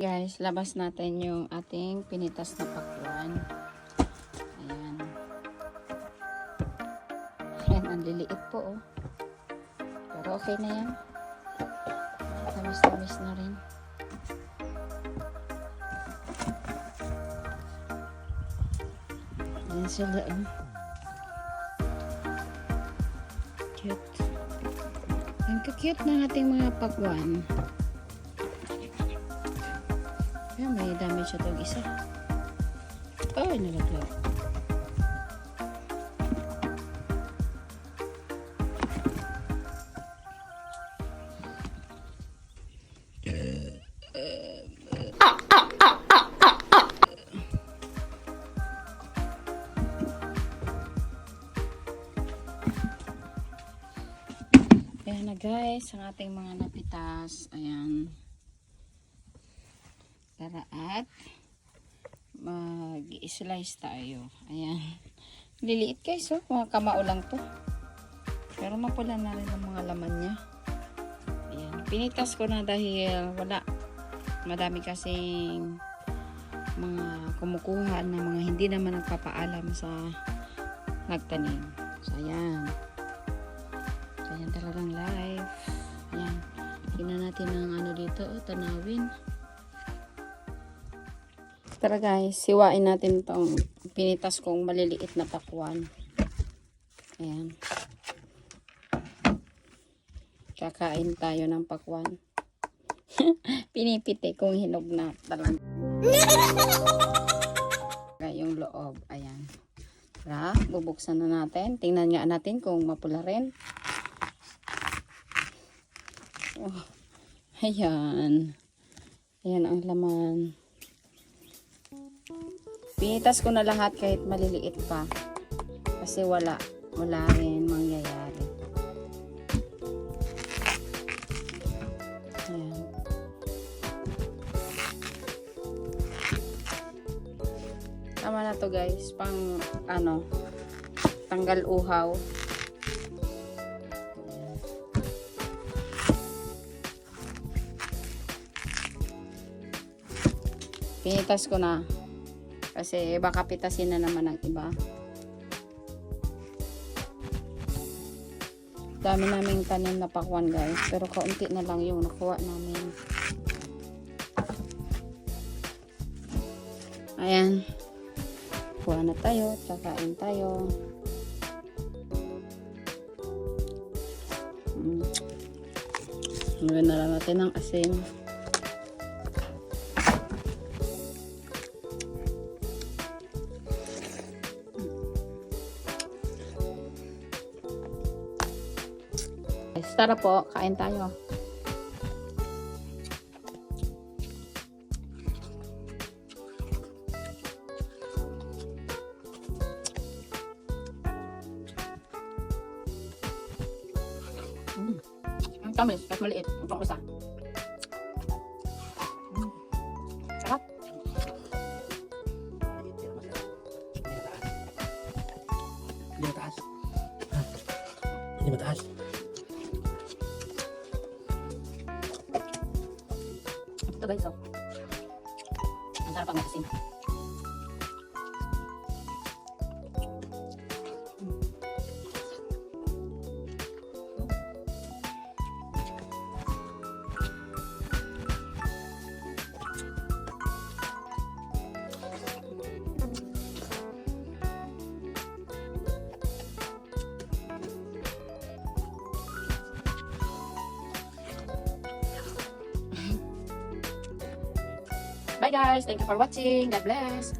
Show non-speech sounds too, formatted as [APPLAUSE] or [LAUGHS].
Guys, labas natin yung ating pinitas na pakwan. Ayan. Ayan, ang liliit po oh. Pero okay na yan. Tamis-tamis na rin. Ayan sila oh. Cute. Ang cute ng ating mga pakwan. Ayan, may damage siya itong isa. Oh, nalaglag. Ayan na guys, ang ating mga napitas. Ayan. Tara at mag-slice tayo. Ayan. Liliit guys, oh. Mga kamao lang to. Pero mapula na rin ang mga laman niya. Ayan. Pinitas ko na dahil wala. Madami kasing mga kumukuha na mga hindi naman nagpapaalam sa nagtanim. So, ayan. Ayan talagang live. Ayan. Tingnan natin ang ano dito. Oh, tanawin. Tara guys, siwain natin itong pinitas kong maliliit na pakwan. Ayan. Kakain tayo ng pakwan. [LAUGHS] Pinipiti kong hinog na talaga. [LAUGHS] yung loob. Ayan. Tara, bubuksan na natin. Tingnan nga natin kung mapula rin. Oh, ayan. Ayan ang laman. Pinitas ko na lahat kahit maliliit pa. Kasi wala. Wala rin mangyayari. Ayan. Tama na to guys. Pang ano, tanggal uhaw. Pinitas ko na. Kasi baka pitasin na naman ng iba. Dami naming tanim na pakwan guys. Pero kaunti na lang yung nakuha namin. Ayan. Kuha na tayo. Kakain tayo. Mm. Ngayon na lang natin ng asin. Guys, Tara po, kain tayo. Mm. Ang tamis, kahit maliit. Pang isa. Mm. Sarap. Hindi mataas. Hindi mataas. Guys, oh. Ang sarap ang asin. Bye guys. Thank you for watching. God bless.